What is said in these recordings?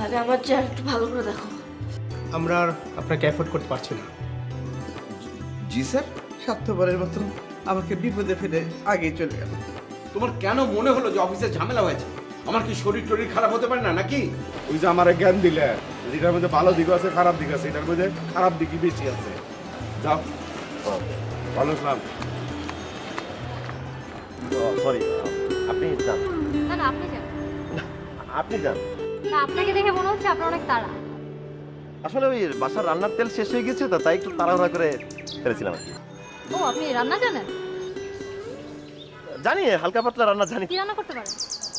বাজেটটা একটু ভালো করে দেখো। আমরা আর আপনাকে অ্যাফোর্ড করতে পারছি না। জি স্যার স্বার্থপরের মতন আমাকে বিপদে ফেলে আগেই চলে গেল। তোমার কেন মনে হলো যে অফিসে ঝামেলা হয়েছে? আমার কি শরীর টরীর খারাপ হতে পারে না নাকি? ওই যে আমার জ্ঞান দিলে এটার মধ্যে ভালো দিক আছে খারাপ দিক আছে এটার মধ্যে খারাপ দিকই বেশি আছে। যাও। ভালো ইসলাম সরি আপনি যান। না আপনি যান। আপনি যান। না আপনাকে দেখে মনে হচ্ছে আপনার অনেক তাড়া। আসলে ওই বাসার রান্নার তেল শেষ হয়ে গেছে তো তাই একটু তাড়াহুড়া করে ফেলেছিলাম ও আপনি রান্না জানেন? জানি হালকা পাতলা রান্না জানি। কি রান্না করতে পারেন?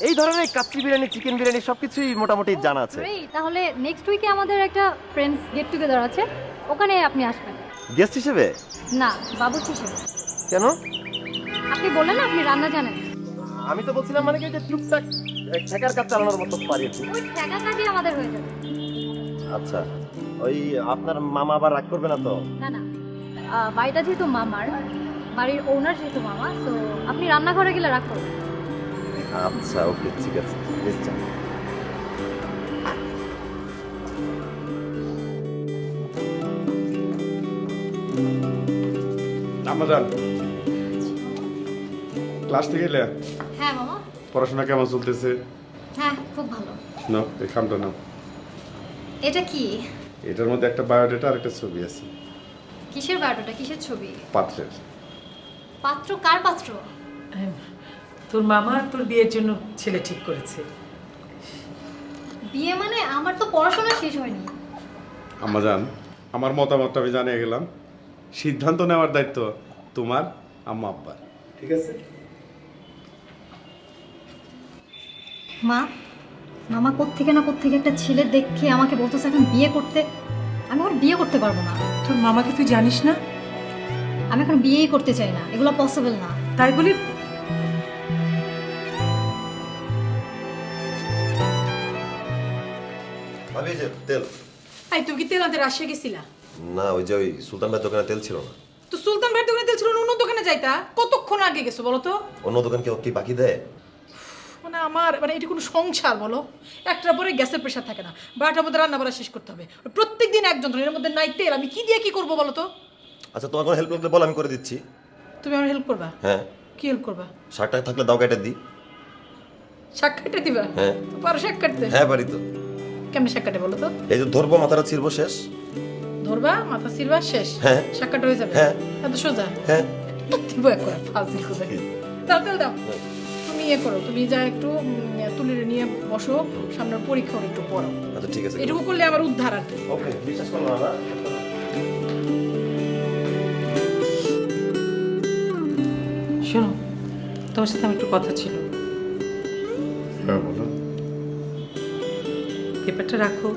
এই ধরনের কাচ্চি বিরিয়ানি চিকেন বিরিয়ানি সবকিছুই মোটামুটি জানা আছে। তাহলে নেক্সট উইকে আমাদের একটা ফ্রেন্ডস গেট টুগেদার আছে ওখানে আপনি আসবেন। গেস্ট হিসেবে? না বাবুর হিসেবে। কেন? আপনি বললেন আপনি রান্না জানেন। আমি তো বলছিলাম মানে কি যে টুকটাক ঠেকার কাজ চালানোর মতো পারি ওই ঠেকা কাজই আমাদের হয়ে যাবে। আচ্ছা ওই আপনার মামা আবার রাগ করবে না তো? না না। বাড়িটা যেহেতু মামার বাড়ির ওনার যেহেতু মামা তো আপনি রান্নাঘরে গেলে রাগ করবেন আচ্ছা ওকে ঠিক আছে নিশ্চয়। আমাজান ক্লাস থেকে এলে? হ্যাঁ মামা। পড়াশোনা কেমন চলতেছে? হ্যাঁ খুব ভালো। নাও এই খামটা নাও। এটা কি? এটার মধ্যে একটা বায়োডাটা আর একটা ছবি আছে। কিসের বায়োডাটা? কিসের ছবি? পাত্রের। পাত্র? কার পাত্র? তোর মামা তোর বিয়ের জন্য ছেলে ঠিক করেছে। বিয়ে মানে আমার তো পড়াশোনা শেষ হয়নি। আমাজান আমার মতামতটা আমি জানিয়ে গেলাম। সিদ্ধান্ত নেওয়ার দায়িত্ব তোমার আম্মা আব্বার। ঠিক আছে? মা মামা কোত্থেকে না কোত্থেকে একটা ছেলে দেখে আমাকে বলতেছে এখন বিয়ে করতে। আমি এখন বিয়ে করতে পারব না। তোর মামাকে তুই জানিস না? আমি এখন বিয়েই করতে চাই না। এগুলো পসিবল না। তাই বলি এই যে তেল। এই তুমি কি তেল আনতে রাশিয়া গেছিলা? না ওই যে ওই সুলতান ভাই দোকানে তেল ছিল না। তো সুলতান ভাইয়ের দোকানে তেল ছিল না অন্য দোকানে যাইতা? কতক্ষণ আগে গেছো বলো তো? অন্য দোকান কেউ কি বাকি দেয়? মানে আমার মানে এটা কোনো সংসার বলো। একটার পরে গ্যাসের প্রেশার থাকে না। বারোটার মধ্যে রান্না বাড়া শেষ করতে হবে। প্রত্যেক দিন একজন এর মধ্যে নাই তেল আমি কি দিয়ে কি করব বলো তো? আচ্ছা তোমার কোনো হেল্প লাগলে বল আমি করে দিচ্ছি। তুমি আমার হেল্প করবা? হ্যাঁ। কি হেল্প করবা? টাকা থাকলে দাও কেটে দিই। শাক কাটে দিবা? হ্যাঁ। পারো শাক কাটতে? হ্যাঁ পারি তো। কেমনে শাক কাটে বলো তো? এই যে ধরবো মাথাটা ছিড়বো শেষ। ধরবা মাথা সিরবা শেষ। হ্যাঁ। শাক কাটা হয়ে যাবে? হ্যাঁ। এত সোজা। হ্যাঁ। দিব একবার ফাজিল করে। দাও তেল দাও। তুমি ইয়ে করো তুমি যা একটু তুলে নিয়ে বসো সামনের পরীক্ষা একটু পড়ো। আচ্ছা ঠিক আছে এটুকু করলে আমার উদ্ধার আর কি। ওকে বিশ্বাস করো না শোনো তোমার সাথে আমার একটু কথা ছিল। হ্যাঁ বলো। পেপারটা রাখো।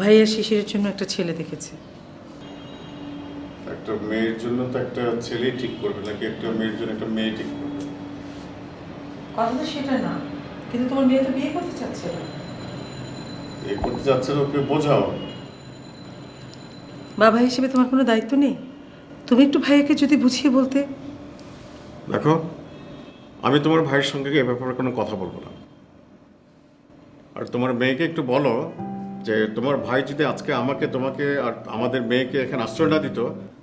ভাইয়া শিশিরের জন্য একটা ছেলে দেখেছে। একটা মেয়ের জন্য তো একটা ছেলেই ঠিক করবে নাকি একটা মেয়ের জন্য একটা মেয়ে ঠিক করবে? কথা তো সেটা না কিন্তু তোমার মেয়ে তো বিয়ে করতে চাচ্ছে না। এই করতে যাচ্ছে তো ওকে বোঝাও। বাবা হিসেবে তোমার কোনো দায়িত্ব নেই? তুমি একটু ভাইয়াকে যদি বুঝিয়ে বলতে। দেখো আমি তোমার ভাইয়ের সঙ্গে এ ব্যাপারে কোনো কথা বলব না। আর তোমার মেয়েকে একটু বলো যে তোমার ভাই যদি আজকে আমাকে তোমাকে আর আমাদের মেয়েকে এখানে আশ্রয় না দিত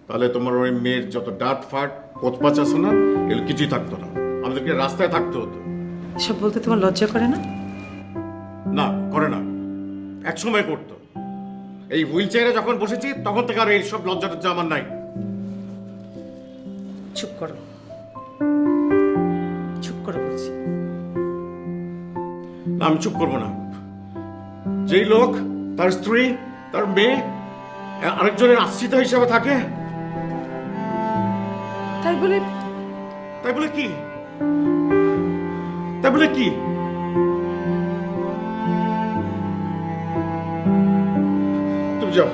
তাহলে তোমার ওই মেয়ের যত ডাট ফাট পোতপাচ আছে না এগুলো কিছুই থাকতো না। আমাদেরকে রাস্তায় থাকতে হতো। এসব বলতে তোমার লজ্জা করে না? না করে না। এক সময় করতো। এই হুইল চেয়ারে যখন বসেছি তখন থেকে আর এইসব লজ্জা টজ্জা আমার নাই। চুপ করো। চুপ করে বলছি। না আমি চুপ করব না। যেই লোক তার স্ত্রী তার মেয়ে আরেকজনের আশ্রিত হিসাবে থাকে তাই বলে? কি? তাই বলে কি? তুমি যাও,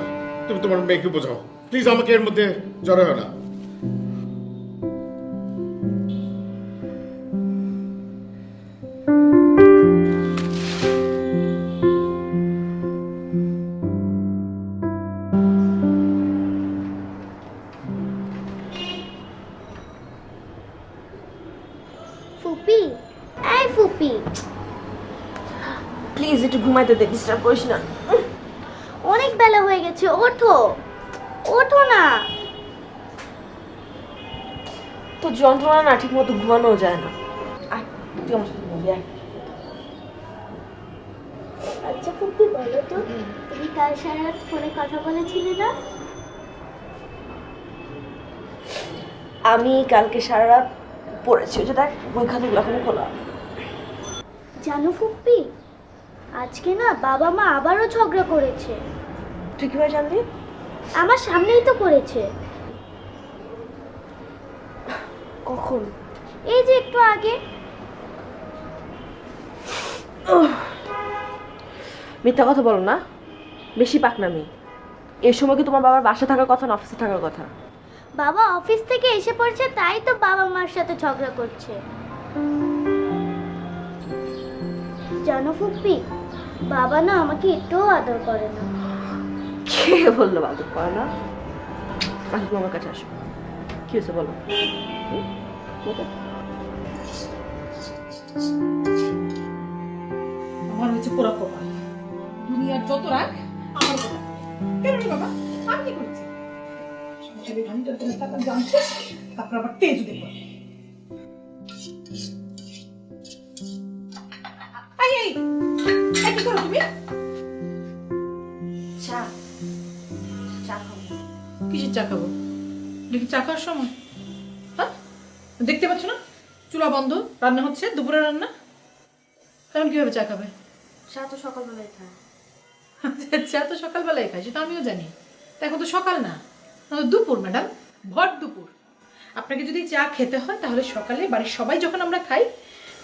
তুমি তোমার মেয়েকে বোঝাও। প্লিজ আমাকে এর মধ্যে জড়ো হয় না। দে ডিস্টার্ব করিস না। অনেক বেলা হয়ে গেছে ওঠো। ওঠো না। তো যন্ত্রণা না ঠিক মতো ঘুমানো যায় না। তুই আমার সাথে আচ্ছা ফুপি বলো তো তুমি কাল সারা রাত ফোনে কথা বলেছিলে না? আমি কালকে সারা রাত পড়েছি ওই যে দেখ বই খাতাগুলো এখনও খোলা। জানো ফুপি আজকে না বাবা মা আবারও ঝগড়া করেছে। তুই কীভাবে জানলি? আমার সামনেই তো করেছে। কখন? এই যে একটু আগে। মিথ্যা কথা বলো না। বেশি পাকনামি। এই সময় কি তোমার বাবার বাসা থাকার কথা না অফিসে থাকার কথা? বাবা অফিস থেকে এসে পড়ছে তাই তো বাবা মার সাথে ঝগড়া করছে। জানো ফুপি বাবা না আমাকে একটুও আদর করে না। কে বলল বাদর করে না? তুমি আমার কাছে আসো। কি হয়েছে বলো? আমার হচ্ছে পোড়া কপাল। দুনিয়ার যত রাগ আমার কপাল কেন বাবা? আমি কি করেছি? সংসারে ঘণ্টার পরে টাকা জানছিস তারপর আবার তেজ দেবো চা খাব। দেখি চা খাওয়ার সময়। হ্যাঁ? দেখতে পাচ্ছ না? চুলা বন্ধ রান্না হচ্ছে দুপুরে রান্না। তেমন কীভাবে চা খাবে? চা তো সকালবেলায় খায় চা তো সকালবেলায় খাই সেটা আমিও জানি। এখন তো সকাল না। দুপুর ম্যাডাম। ভর দুপুর। আপনাকে যদি চা খেতে হয় তাহলে সকালে বাড়ির সবাই যখন আমরা খাই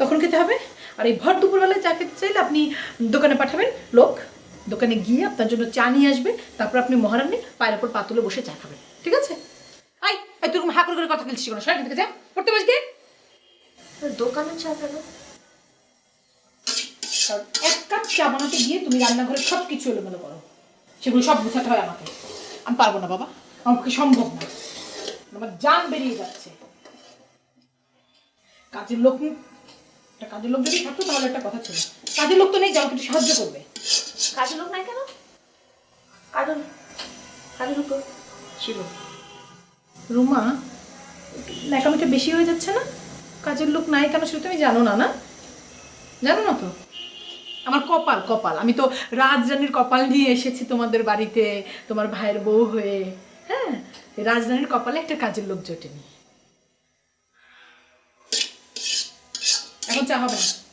তখন খেতে হবে। আর এই ভর দুপুরবেলায় চা খেতে চাইলে আপনি দোকানে পাঠাবেন লোক। দোকানে গিয়ে আপনার জন্য চা নিয়ে আসবে তারপর আপনি মহারানী পায়ের ওপর পাতুলে বসে চা খাবেন ঠিক আছে? আই আই তোরকম হাঁ করে করে কথা বলছিস কোনো? সবাই থেকে যা পড়তে বসবে দোকানে চা কেন? এক কাপ চা বানাতে গিয়ে তুমি রান্নাঘরে সব কিছু এলোমেলো করো। সেগুলো সব গুছাতে হয় আমাকে। আমি পারব না বাবা। আমার পক্ষে সম্ভব না। আমার জান বেরিয়ে যাচ্ছে। কাজের লোক একটা কাজের লোক যদি থাকতো তাহলে একটা কথা ছিল। কাজের লোক তো নেই যে আমাকে একটু সাহায্য করবে। কাজের লোক নাই কেন? তো ছিল। রুমা ন্যাকামিটা বেশি হয়ে যাচ্ছে না? কাজের লোক নাই কেন সেটা তুমি জানো না না? জানো না তো? আমার কপাল কপাল। আমি তো রাজরানীর কপাল নিয়ে এসেছি তোমাদের বাড়িতে তোমার ভাইয়ের বউ হয়ে। হ্যাঁ? এই রাজরানীর কপালে একটা কাজের লোক জোটেনি। এখন চা হবে না?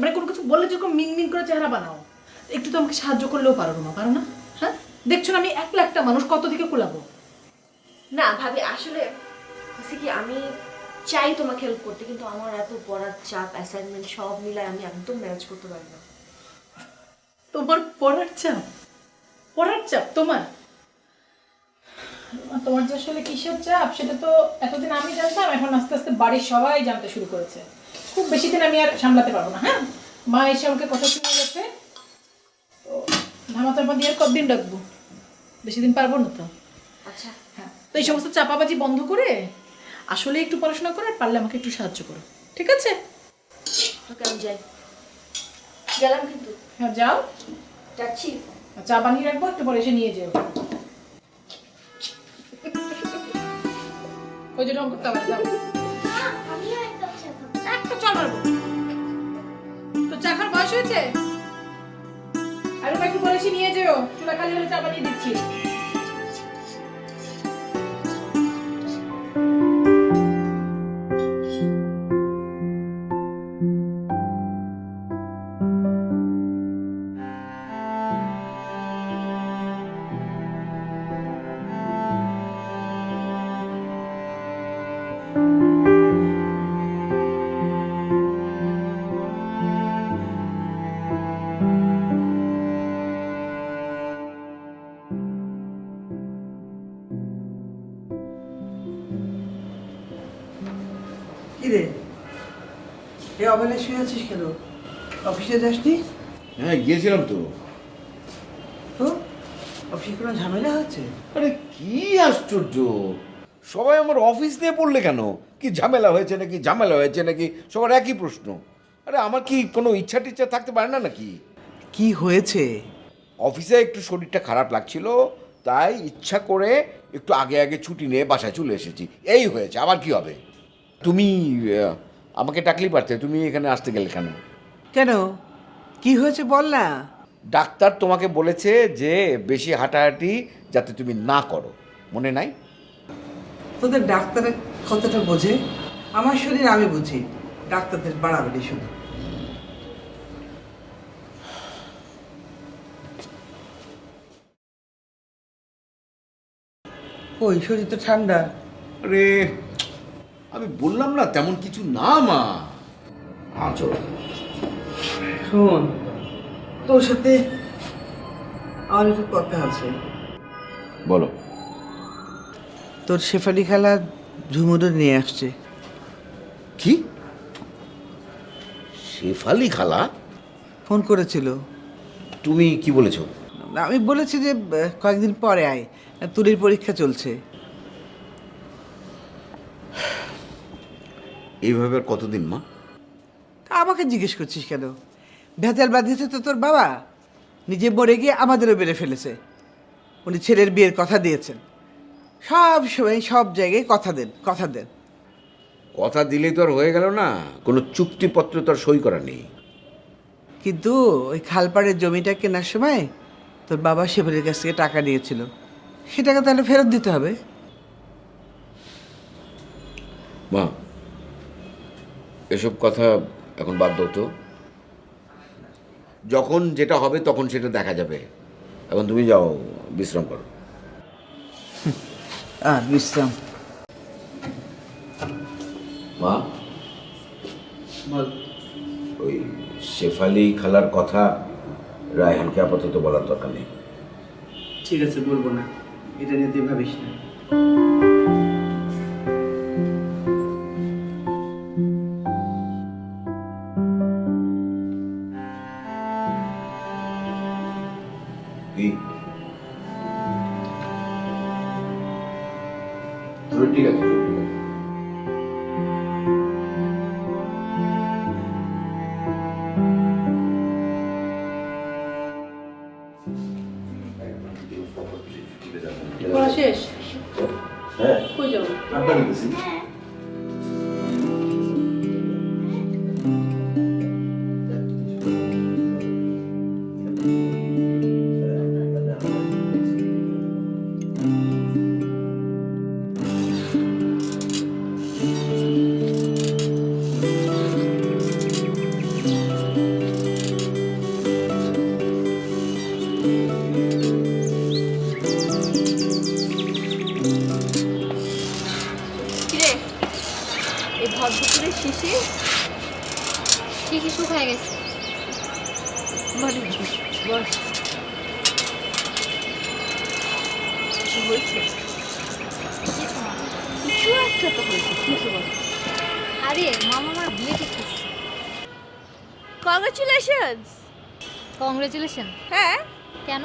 মানে কোনো কিছু বললে যেরকম মিন মিন করে চেহারা বানাও একটু তো আমাকে সাহায্য করলেও পারো না পারো না? হ্যাঁ? দেখছ না আমি একলা একটা মানুষ কত দিকে কুলাবো? না ভাবি আসলে হচ্ছে কি আমি চাই তোমাকে হেল্প করতে কিন্তু আমার এত পড়ার চাপ অ্যাসাইনমেন্ট সব মিলায় আমি একদম ম্যানেজ করতে পারি না। তোমার পড়ার চাপ? পড়ার চাপ তোমার? তোমার যে আসলে কিসের চাপ সেটা তো এতদিন আমি জানতাম এখন আস্তে আস্তে বাড়ির সবাই জানতে শুরু করেছে। খুব বেশি দিন আমি আর সামলাতে পারব না হ্যাঁ? মা এসে আমাকে কথা শুনে গেছে তো ধামা চাপা দিয়ে আর কতদিন রাখব? বেশি দিন পারব না তো। আচ্ছা। হ্যাঁ তো এই সমস্ত চাপাবাজি বন্ধ করে আসলে একটু পড়াশোনা করে আর পারলে আমাকে একটু সাহায্য করো ঠিক আছে? তোকে আমি যাই। গেলাম কিন্তু। হ্যাঁ যাও। যাচ্ছি। চা বানিয়ে রাখব একটু পরে এসে নিয়ে যেও। ওই যে রং করতে হবে যাও। খাব চল মারবো তো চা খাওয়ার বয়স হয়েছে? আর একটু বলেছি নিয়ে যেও। চুলা খালি হলে চা বানিয়ে দিচ্ছি। অবেলায় শুয়ে আছিস কেন? অফিসে যাসনি? হ্যাঁ গিয়েছিলাম তো। তো? অফিসে কোনো ঝামেলা হচ্ছে? আরে কি আশ্চর্য! সবাই আমার অফিস নিয়ে পড়লে কেন? কি ঝামেলা হয়েছে নাকি? ঝামেলা হয়েছে নাকি? সবার একই প্রশ্ন। আরে আমার কি কোনো ইচ্ছা টিচ্ছা থাকতে পারে না নাকি? কি হয়েছে? অফিসে একটু শরীরটা খারাপ লাগছিল তাই ইচ্ছা করে একটু আগে আগে ছুটি নিয়ে বাসায় চলে এসেছি। এই হয়েছে আবার কি হবে? তুমি আহ, আমাকে ডাকলেই পারতে তুমি এখানে আসতে গেলে কেন? কেন? কি হয়েছে বল না। ডাক্তার তোমাকে বলেছে যে বেশি হাঁটাহাঁটি যাতে তুমি না করো। মনে নাই? তোদের ডাক্তারের কতটা বোঝে? আমার শরীর আমি বুঝি। ডাক্তারদের বাড়াবাড়ি শুধু। ওই শরীর তো ঠান্ডা। আরে আমি বললাম না তেমন কিছু না মা। হ্যাঁ শোন তোর সাথে আমার একটু কথা আছে। বলো। তোর শেফালি খালা ঝুমুরে নিয়ে আসছে। কি? শেফালি খালা? ফোন করেছিল। তুমি কি বলেছ? আমি বলেছি যে আহ, কয়েকদিন পরে আয়। তুলির পরীক্ষা চলছে। এইভাবে আর কতদিন মা? তা আমাকে জিজ্ঞেস করছিস কেন? ভেজাল বাঁধিয়েছে তো তোর বাবা? নিজে মরে গিয়ে আমাদেরও বেড়ে ফেলেছে। উনি ছেলের বিয়ের কথা দিয়েছেন। সব সময় সব জায়গায় কথা দেন কথা দেন। কথা দিলেই তো আর হয়ে গেল না। কোনো চুক্তিপত্র তো আর সই করা নেই। কিন্তু ওই খালপাড়ের জমিটা কেনার সময় তোর বাবা শেফালির কাছ থেকে টাকা নিয়েছিল। সে টাকা তাহলে ফেরত দিতে হবে। মা এসব কথা এখন বাদ দাও তো। যখন যেটা হবে তখন সেটা দেখা যাবে। এখন তুমি যাও বিশ্রাম করো। আর বিশ্রাম। মা? ওই শেফালি খালার কথা রায়হানকে আপাতত বলার দরকার নেই। ঠিক আছে বলব না। এটা নিয়ে তুই ভাবিস না। ঠিক আছে। কংগ্রেচুলেশনস কংগ্রেচুলেশন হ্যাঁ? কেন?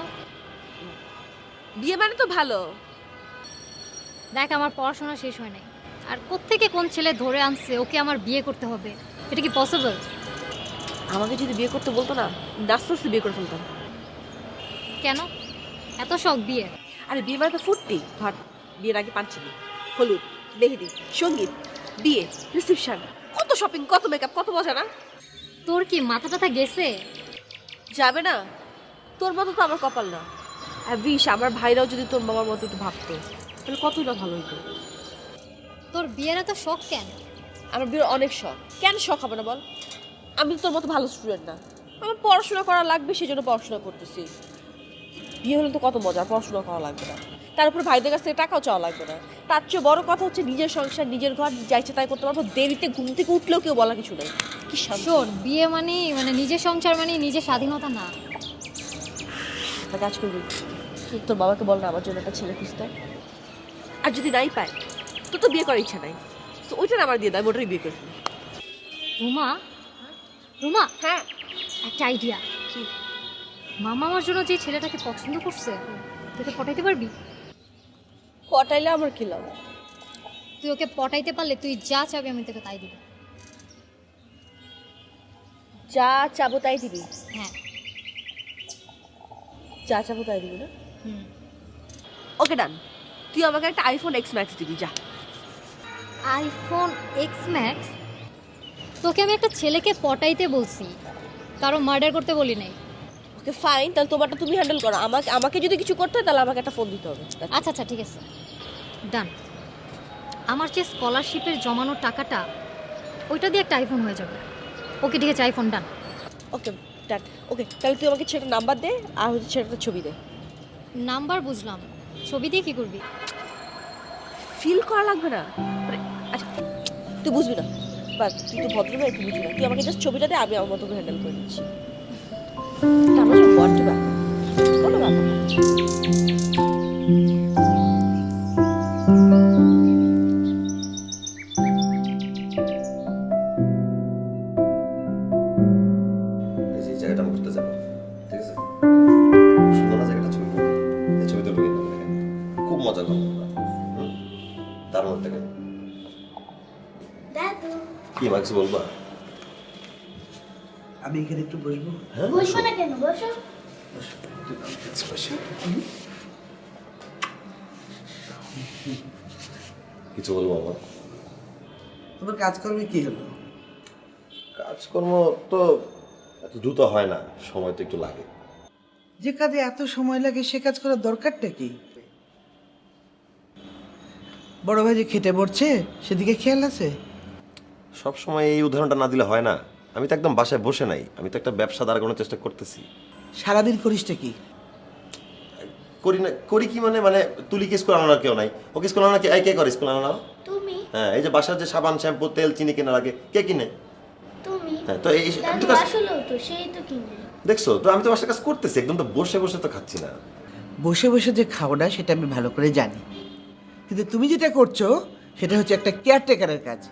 বিয়ে মানে তো ভালো। দেখ আমার পড়াশোনা শেষ হয় নাই। আর কোত্থেকে কোন ছেলে ধরে আনছে ওকে আমার বিয়ে করতে হবে? এটা কি পসিবল আমাকে যদি বিয়ে করতে বলতো না আস্তে আস্তে বিয়ে করে ফেলতাম। কেন? এত শখ বিয়ে? আরে বিয়ে মানে তো ফুর্তি। ধর বিয়ের আগে পাঞ্চমি হলুদ মেহেদি সংগীত বিয়ে রিসেপশন কত শপিং কত মেকআপ কত মজা না? তোর কি মাথা টাথা গেছে? যাবে না। তোর মতো তো আমার কপাল না। বিশ আমার ভাইরাও যদি তোর মামার মতো একটু ভাবতো তাহলে কতই না ভালো হতো তোর বিয়ের এত শখ কেন? আমার বিয়ের অনেক শখ। কেন শখ হবে না বল? আমি তো তোর মতো ভালো স্টুডেন্ট না। আমার পড়াশোনা করা লাগবে সেই জন্য পড়াশোনা করতেছি। বিয়ে হলে তো কত মজা পড়াশোনা করা লাগবে না। তার উপর ভাইদের কাছ থেকে টাকাও চাওয়া লাগবে না। তার চেয়ে বড় কথা হচ্ছে নিজের সংসার নিজের ঘর যাইছে তাই করতে পারব। দেরিতে ঘুম থেকে উঠলেও কেউ বলা কিছু নেই। কি শোন বিয়ে মানে মানে নিজের সংসার মানে নিজের স্বাধীনতা না। একটা কাজ করবি। তোর বাবাকে বল না আমার জন্য একটা ছেলে খুঁজতে। আর যদি নাই পায় তো তো বিয়ে করার ইচ্ছা নাই। তো ওইটা আমার দিয়ে দেয় ওটাই বিয়ে করে রুমা? রুমা? হ্যাঁ। একটা আইডিয়া মামা আমার জন্য যে ছেলেটাকে পছন্দ করছে তোকে পটাইতে পারবি? পটাইলে আমার কি লাভ? তুই ওকে পটাইতে পারলে তুই যা চাবি আমি তোকে তাই দিব। যা চাবো তাই দিবি? হ্যাঁ। যা চাবো তাই দিবি না? হুম। ওকে ডান। তুই আমাকে একটা আইফোন এক্স ম্যাক্স দিবি যা। আইফোন এক্স ম্যাক্স তোকে আমি একটা ছেলেকে পটাইতে বলছি। কারও মার্ডার করতে বলি নাই। ওকে ফাইন তাহলে তোমারটা তুমি হ্যান্ডেল করো। আমাকে আমাকে যদি কিছু করতে হয় তাহলে আমাকে একটা ফোন দিতে হবে। আচ্ছা আচ্ছা ঠিক আছে। ডান। আমার যে স্কলারশিপের জমানো টাকাটা ওইটা দিয়ে একটা আইফোন হয়ে যাবে। ওকে ঠিক আছে আইফোন ডান ওকে ডান ওকে তাহলে তুই আমাকে ছেলেটার নাম্বার দে আর হচ্ছে ছেলেটার ছবি দে। নাম্বার বুঝলাম। ছবি দিয়ে কি করবি? ফিল করা লাগবে না? মানে, আচ্ছা তুই বুঝবি না। বাস তুই তো ভদ্রমেয়ে তুই বুঝবি না। তুই আমাকে জাস্ট ছবিটা দে আমি আমার মতো হ্যান্ডেল করে নিচ্ছি আমার সব বড্ড ব্যাপার। কোনো ব্যাপার। কাজকর্মে কি হলো? কাজকর্ম তো এত দ্রুত হয় না সময় তো একটু লাগে। যে কাজে এত সময় লাগে সে কাজ করার দরকারটা কি? বড় ভাই যে খেটে পড়ছে সেদিকে খেয়াল আছে? সব সময় এই উদাহরণটা না দিলে হয় না। আমি তো একদম বাসায় বসে নাই আমি তো একটা ব্যবসা দাঁড় করানোর চেষ্টা করতেছি। সারাদিন করিসটা কি? করি না করি কি মানে মানে তুলি কি স্কুল আনানোর কেউ নাই? ওকে স্কুল আনানো কে কে করে স্কুল আনানো? তুমি। হ্যাঁ এই যে বাসার যে সাবান শ্যাম্পু তেল চিনি কেনার আগে কে কিনে? তুমি। হ্যাঁ তো এই আমি তো কাজ- তো সেই তো কিনে। দেখছ তো আমি তো বাসার কাজ করতেছি একদম তো বসে বসে তো খাচ্ছি না। বসে বসে যে খাওয়াটা সেটা আমি ভালো করে জানি। কিন্তু তুমি যেটা করছ সেটা হচ্ছে একটা কেয়ারটেকারের কাজ।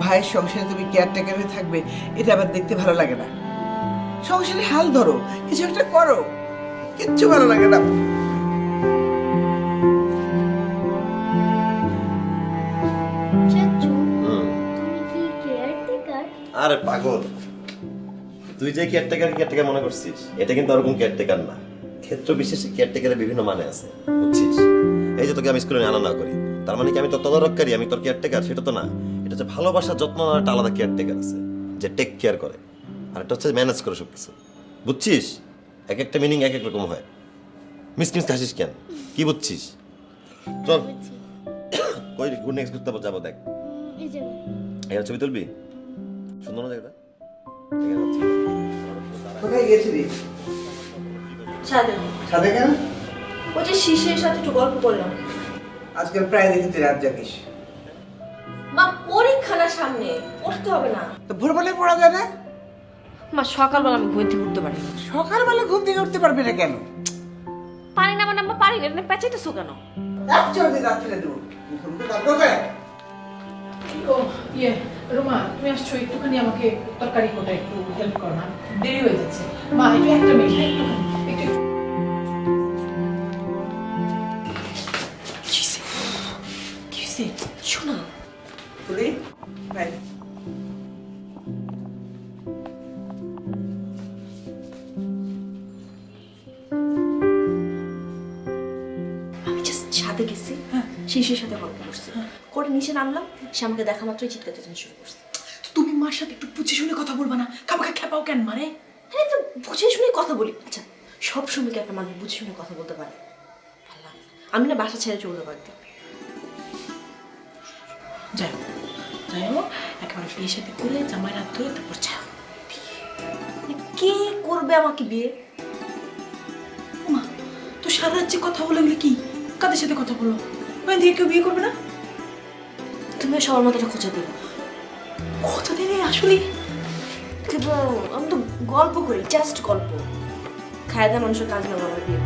ভাইয়ের সংসারে তুমি কেয়ারটেকার হয়ে থাকবে এটা আবার দেখতে ভালো লাগে না। সংসারে হাল ধরো কিছু একটা করো। কিচ্ছু ভালো লাগে না। আরে পাগল। তুই যে কেয়ারটেকার কেয়ারটেকার মনে করছিস এটা কিন্তু ওরকম কেয়ারটেকার না। ক্ষেত্র বিশেষে কেয়ারটেকারের বিভিন্ন মানে আছে বুঝছিস? এই যে তোকে আমি স্কুলে আনা না করি তার মানে কি আমি তোর তদারককারী আমি তোর কেয়ারটেকার সেটা তো না। এটা হচ্ছে ভালোবাসা যত্ন নেওয়ার একটা আলাদা কেয়ারটেকার আছে যে টেক কেয়ার করে। আর একটা হচ্ছে ম্যানেজ করে সব কিছু বুঝছিস? এক একটা মিনিং এক এক রকম হয়। মিস মিস হাসিস কেন? কি বুঝছিস? চল। কই গুড নেক্সট ঘুরতে যাব দেখ। এই যে। এখানে ছবি তুলবি? সুন্দর না জায়গাটা? কোথায় গেছিলি ছাদে। সাথে কেন? ওই যে শিশের সাথে একটু গল্প করলাম। আজকাল প্রায় দেখি তুই রাত জাগিস। মা পরীক্ষা না সামনে পড়তে হবে না। তো ভোরবেলায় পড়া যাবে? না মা সকালবেলা আমি ঘুম থেকে উঠতে পারি না। সকালবেলা ঘুম থেকে উঠতে পারবি না কেন? পারি না মানে আমরা পারি না। এটা পেঁচাইতেছো কেন? রাত চলবে রাত ফেলে দেবো। মুখে। ও ইয়ে রোমা তুমি আসছো একটুখানি আমাকে তরকারি কোটা একটু হেল্প করো না। দেরি হয়ে যাচ্ছে। মা একটু একটা মিনিট হ্যাঁ, একটুখানি একটু একটু। শোনা তুলি ভাই। করে নিচে নামলাম। সে আমাকে দেখা মাত্রই চিৎকার চেঁচানো শুরু করছে। তুমি মার সাথে একটু বুঝে শুনে কথা বলবা না? কামাকে খেপাও কেন মারে? আরে তো বুঝে শুনে কথা বলি। আচ্ছা সব সময় কি একটা মানুষ বুঝে শুনে কথা বলতে পারে। আমি না বাসা ছেড়ে চলতে একদিন। যাই হোক যাই হোক একেবারে বিয়ে সাথে করে জামাই রাত ধরে তারপর যাও মানে কে করবে আমাকে বিয়ে? মা তো সারা রাজ্যে কথা বলে কি? কাদের সাথে কথা বলো? ওখান থেকে কেউ বিয়ে করবে না? তুমিও সবার মতো একটা দিল। কত দেবে আসলে কিন্তু আমি তো গল্প করি জাস্ট গল্প। খায়দা মানুষের কাজ না আমার বিয়ে